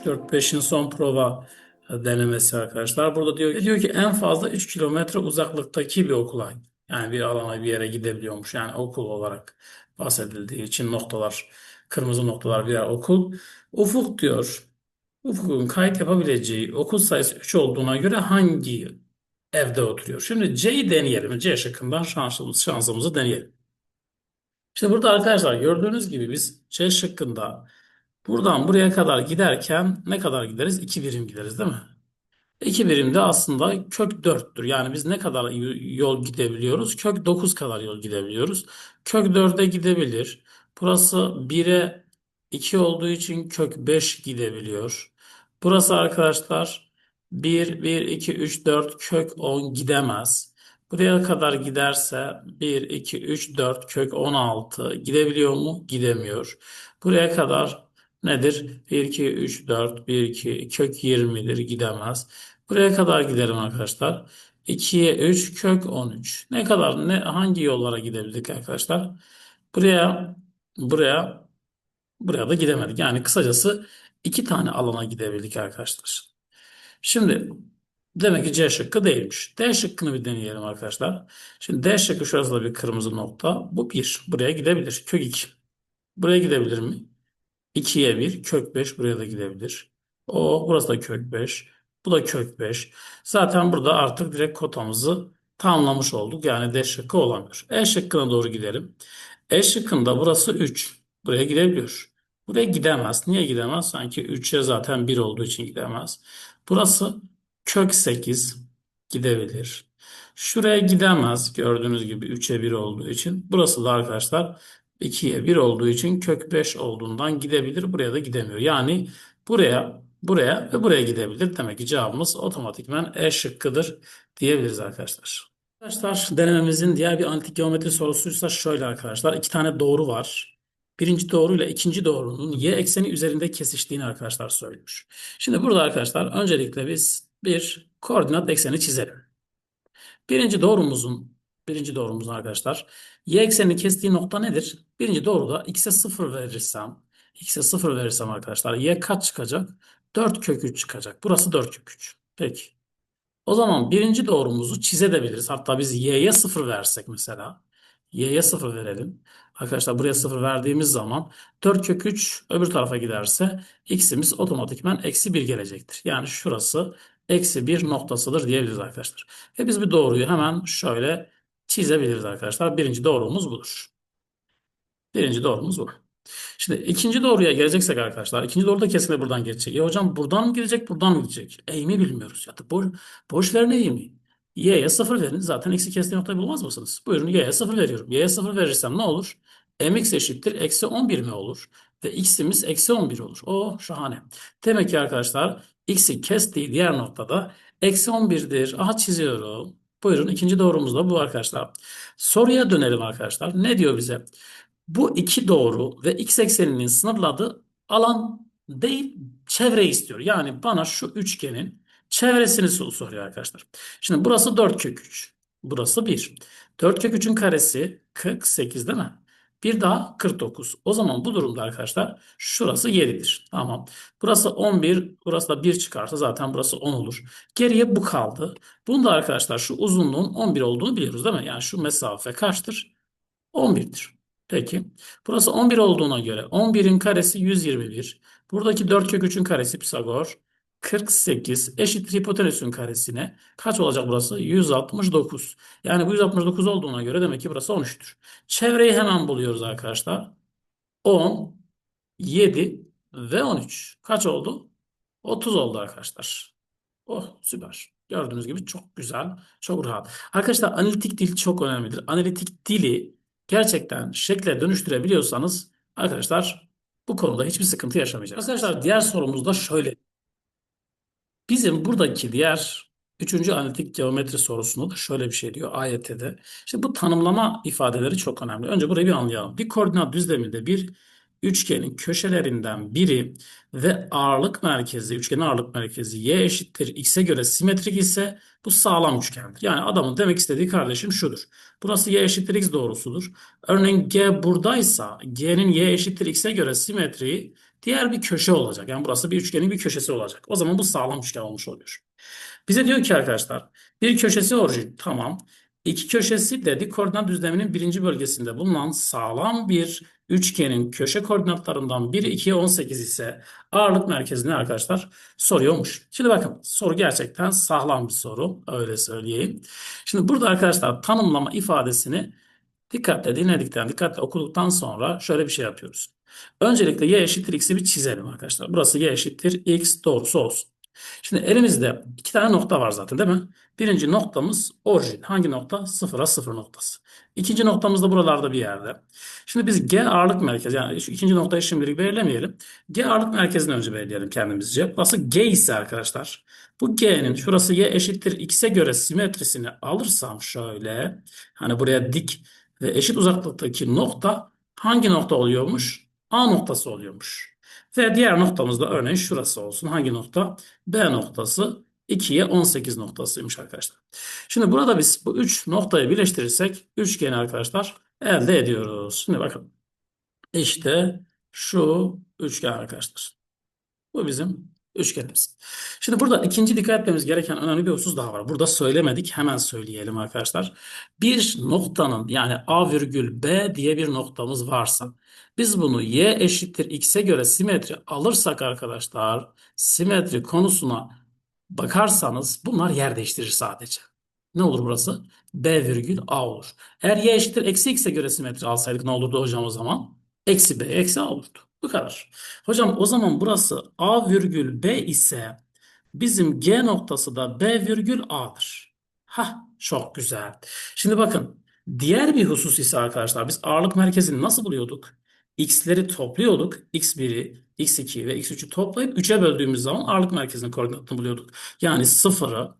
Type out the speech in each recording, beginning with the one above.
3, 4, 5'in son prova e, denemesi arkadaşlar. Burada diyor, diyor ki en fazla 3 kilometre uzaklıktaki bir okula yani bir alana bir yere gidebiliyormuş. Yani okul olarak bahsedildiği için noktalar, kırmızı noktalar birer okul. Ufuk diyor. Ufuk'un kayıt yapabileceği okul sayısı 3 olduğuna göre hangi evde oturuyor? Şimdi C'yi deneyelim. C şıkkından şansımız, şansımızı deneyelim. İşte burada arkadaşlar gördüğünüz gibi biz C şıkkında buradan buraya kadar giderken ne kadar gideriz? 2 birim gideriz değil mi? 2 birim de aslında kök 4'tür. Yani biz ne kadar yol gidebiliyoruz? Kök 9 kadar yol gidebiliyoruz. Kök 4'e gidebilir. Burası 1'e 2 olduğu için kök 5 gidebiliyor. Burası arkadaşlar 1, 1, 2, 3, 4 kök 10 gidemez. Buraya kadar giderse 1, 2, 3, 4 kök 16 gidebiliyor mu? Gidemiyor. Buraya kadar nedir? 1, 2, 3, 4, 1, 2 kök 20'dir gidemez. Buraya kadar gidelim arkadaşlar. 2'ye 3 kök 13. Ne kadar ne hangi yollara gidebildik arkadaşlar? Buraya buraya buraya da gidemedik. Yani kısacası iki tane alana gidebildik arkadaşlar. Şimdi demek ki C şıkkı değilmiş. D şıkkını bir deneyelim arkadaşlar. Şimdi D şıkkı şurası da bir kırmızı nokta. Bu 1. Buraya gidebilir. Kök 2. Buraya gidebilir mi? 2'ye 1. Kök 5 buraya da gidebilir. O burası da kök 5. Bu da kök 5. Zaten burada artık direkt kotamızı tamamlamış olduk. Yani D şıkkı olamıyor. E şıkkına doğru gidelim. E şıkkında burası 3. Buraya gidebiliyor. Buraya gidemez. Niye gidemez? Sanki 3'e zaten 1 olduğu için gidemez. Burası kök 8 gidebilir. Şuraya gidemez. Gördüğünüz gibi 3'e 1 olduğu için. Burası da arkadaşlar 2'ye 1 olduğu için kök 5 olduğundan gidebilir. Buraya da gidemiyor. Yani buraya, buraya ve buraya gidebilir. Demek ki cevabımız otomatikman E şıkkıdır diyebiliriz arkadaşlar. Arkadaşlar denememizin diğer bir analitik geometri sorusuysa şöyle arkadaşlar. iki tane doğru var. Birinci doğru ile ikinci doğrunun y ekseni üzerinde kesiştiğini arkadaşlar söylüyor. Şimdi burada arkadaşlar öncelikle biz bir koordinat ekseni çizelim. Birinci doğrumuzun birinci doğrumuzun arkadaşlar y eksenini kestiği nokta nedir? Birinci doğruda x'e 0 verirsem x'e 0 verirsem arkadaşlar y kaç çıkacak? 4 kök 3 çıkacak. Burası 4 kök 3. Peki. O zaman birinci doğrumuzu çizebiliriz. Hatta biz y'ye 0 versek mesela. y'ye 0 verelim. Arkadaşlar buraya 0 verdiğimiz zaman 4 kök 3 öbür tarafa giderse x'imiz otomatikman eksi 1 gelecektir. Yani şurası eksi 1 noktasıdır diyebiliriz arkadaşlar. Ve biz bir doğruyu hemen şöyle çizebiliriz arkadaşlar. Birinci doğrumuz budur. Birinci doğrumuz bu. Şimdi ikinci doğruya geleceksek arkadaşlar. ikinci doğru da kesinlikle buradan geçecek. E hocam buradan mı gidecek buradan mı gidecek? Eğimi bilmiyoruz. Ya da boş, boş verin eğimi. Y'ye 0 verin. Zaten x'i kestiği noktayı bulmaz mısınız? Buyurun y'ye 0 veriyorum. Y'ye 0 verirsem ne olur? mx eşittir. Eksi 11 mi olur? Ve x'imiz eksi 11 olur. O şahane. Demek ki arkadaşlar x'i kestiği diğer noktada eksi 11'dir. Aha çiziyorum. Buyurun ikinci doğrumuz da bu arkadaşlar. Soruya dönelim arkadaşlar. Ne diyor bize? Bu iki doğru ve x ekseninin sınırladığı alan değil çevre istiyor. Yani bana şu üçgenin çevresini soruyor arkadaşlar. Şimdi burası 4 kök 3. Burası 1. 4 kök 3'ün karesi 48 değil mi? Bir daha 49. O zaman bu durumda arkadaşlar şurası 7'dir. Tamam. Burası 11. Burası da 1 çıkarsa zaten burası 10 olur. Geriye bu kaldı. Bunda arkadaşlar şu uzunluğun 11 olduğunu biliyoruz değil mi? Yani şu mesafe kaçtır? 11'dir. Peki. Burası 11 olduğuna göre 11'in karesi 121. Buradaki 4 kök 3'ün karesi Pisagor. 48 eşittir hipotenüsün karesine. Kaç olacak burası? 169. Yani bu 169 olduğuna göre demek ki burası 13'tür. Çevreyi hemen buluyoruz arkadaşlar. 10, 7 ve 13. Kaç oldu? 30 oldu arkadaşlar. Oh süper. Gördüğünüz gibi çok güzel, çok rahat. Arkadaşlar analitik dil çok önemlidir. Analitik dili gerçekten şekle dönüştürebiliyorsanız arkadaşlar bu konuda hiçbir sıkıntı yaşamayacaksınız. Arkadaşlar diğer sorumuz da şöyle. Bizim buradaki diğer üçüncü analitik geometri sorusunda da şöyle bir şey diyor AYT'de. İşte bu tanımlama ifadeleri çok önemli. Önce burayı bir anlayalım. Bir koordinat düzleminde bir üçgenin köşelerinden biri ve ağırlık merkezi, üçgenin ağırlık merkezi y eşittir x'e göre simetrik ise bu sağlam üçgendir. Yani adamın demek istediği kardeşim şudur. Burası y eşittir x doğrusudur. Örneğin g buradaysa g'nin y eşittir x'e göre simetriği Diğer bir köşe olacak. Yani burası bir üçgenin bir köşesi olacak. O zaman bu sağlam üçgen olmuş oluyor. Bize diyor ki arkadaşlar bir köşesi orijin tamam. İki köşesi de dik koordinat düzleminin birinci bölgesinde bulunan sağlam bir üçgenin köşe koordinatlarından biri 2'ye 18 ise ağırlık merkezi ne arkadaşlar? Soruyormuş. Şimdi bakın soru gerçekten sağlam bir soru. Öyle söyleyeyim. Şimdi burada arkadaşlar tanımlama ifadesini dikkatle dinledikten, dikkatle okuduktan sonra şöyle bir şey yapıyoruz. Öncelikle y eşittir x'i bir çizelim arkadaşlar. Burası y eşittir x doğrusu olsun. Şimdi elimizde iki tane nokta var zaten değil mi? Birinci noktamız orijin. Hangi nokta? Sıfıra sıfır noktası. İkinci noktamız da buralarda bir yerde. Şimdi biz G ağırlık merkezi yani şu ikinci noktayı şimdilik belirlemeyelim. G ağırlık merkezini önce belirleyelim kendimizce. Burası G ise arkadaşlar bu G'nin şurası Y eşittir X'e göre simetrisini alırsam şöyle hani buraya dik ve eşit uzaklıktaki nokta hangi nokta oluyormuş? A noktası oluyormuş. Ve diğer noktamız da örneğin şurası olsun. Hangi nokta? B noktası 2'ye 18 noktasıymış arkadaşlar. Şimdi burada biz bu 3 noktayı birleştirirsek üçgeni arkadaşlar elde ediyoruz. Şimdi bakın. İşte şu üçgen arkadaşlar. Bu bizim üçgenimiz. Şimdi burada ikinci dikkat etmemiz gereken önemli bir husus daha var. Burada söylemedik. Hemen söyleyelim arkadaşlar. Bir noktanın yani A virgül B diye bir noktamız varsa biz bunu Y eşittir X'e göre simetri alırsak arkadaşlar simetri konusuna bakarsanız bunlar yer değiştirir sadece. Ne olur burası? B virgül A olur. Eğer Y eşittir eksi X'e göre simetri alsaydık ne olurdu hocam o zaman? Eksi B eksi A olurdu. Bu kadar. Hocam o zaman burası A virgül B ise bizim G noktası da B virgül A'dır. Hah çok güzel. Şimdi bakın diğer bir husus ise arkadaşlar biz ağırlık merkezini nasıl buluyorduk? X'leri topluyorduk. X1'i, X2 ve X3'ü toplayıp 3'e böldüğümüz zaman ağırlık merkezinin koordinatını buluyorduk. Yani 0'ı,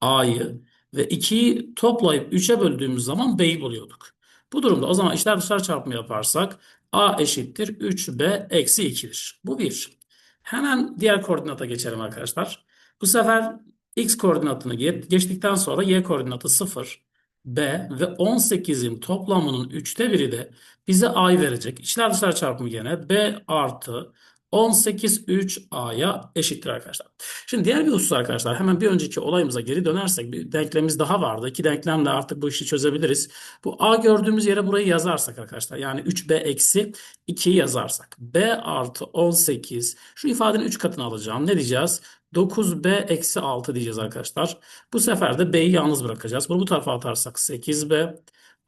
A'yı ve 2'yi toplayıp 3'e böldüğümüz zaman B'yi buluyorduk. Bu durumda o zaman içler dışlar çarpımı yaparsak A eşittir 3B eksi 2'dir. Bu bir. Hemen diğer koordinata geçelim arkadaşlar. Bu sefer X koordinatını ge- geçtikten sonra Y koordinatı 0, B ve 18'in toplamının 3'te biri de bize A'yı verecek. İçler dışlar çarpımı gene B artı 18 3A'ya eşittir arkadaşlar. Şimdi diğer bir husus arkadaşlar hemen bir önceki olayımıza geri dönersek bir denklemimiz daha vardı. İki denklemle artık bu işi çözebiliriz. Bu A gördüğümüz yere burayı yazarsak arkadaşlar yani 3B eksi 2'yi yazarsak B artı 18 şu ifadenin 3 katını alacağım. Ne diyeceğiz? 9B eksi 6 diyeceğiz arkadaşlar. Bu sefer de B'yi yalnız bırakacağız. Bunu bu tarafa atarsak 8B.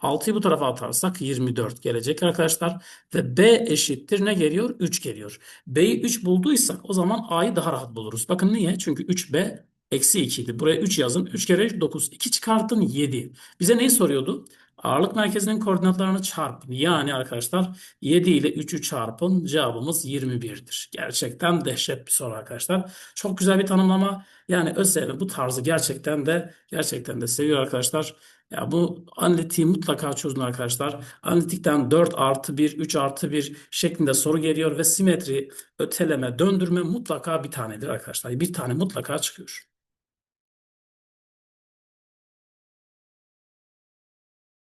6'yı bu tarafa atarsak 24 gelecek arkadaşlar. Ve B eşittir ne geliyor? 3 geliyor. B'yi 3 bulduysak o zaman A'yı daha rahat buluruz. Bakın niye? Çünkü 3B eksi 2 idi. Buraya 3 yazın. 3 kere 3 9. 2 çıkartın 7. Bize neyi soruyordu? Ağırlık merkezinin koordinatlarını çarpın. Yani arkadaşlar 7 ile 3'ü çarpın. Cevabımız 21'dir. Gerçekten dehşet bir soru arkadaşlar. Çok güzel bir tanımlama. Yani ÖSYM bu tarzı gerçekten de gerçekten de seviyor arkadaşlar. Ya bu analitiği mutlaka çözün arkadaşlar. Analitikten 4 artı 1, 3 artı 1 şeklinde soru geliyor ve simetri, öteleme, döndürme mutlaka bir tanedir arkadaşlar. Bir tane mutlaka çıkıyor.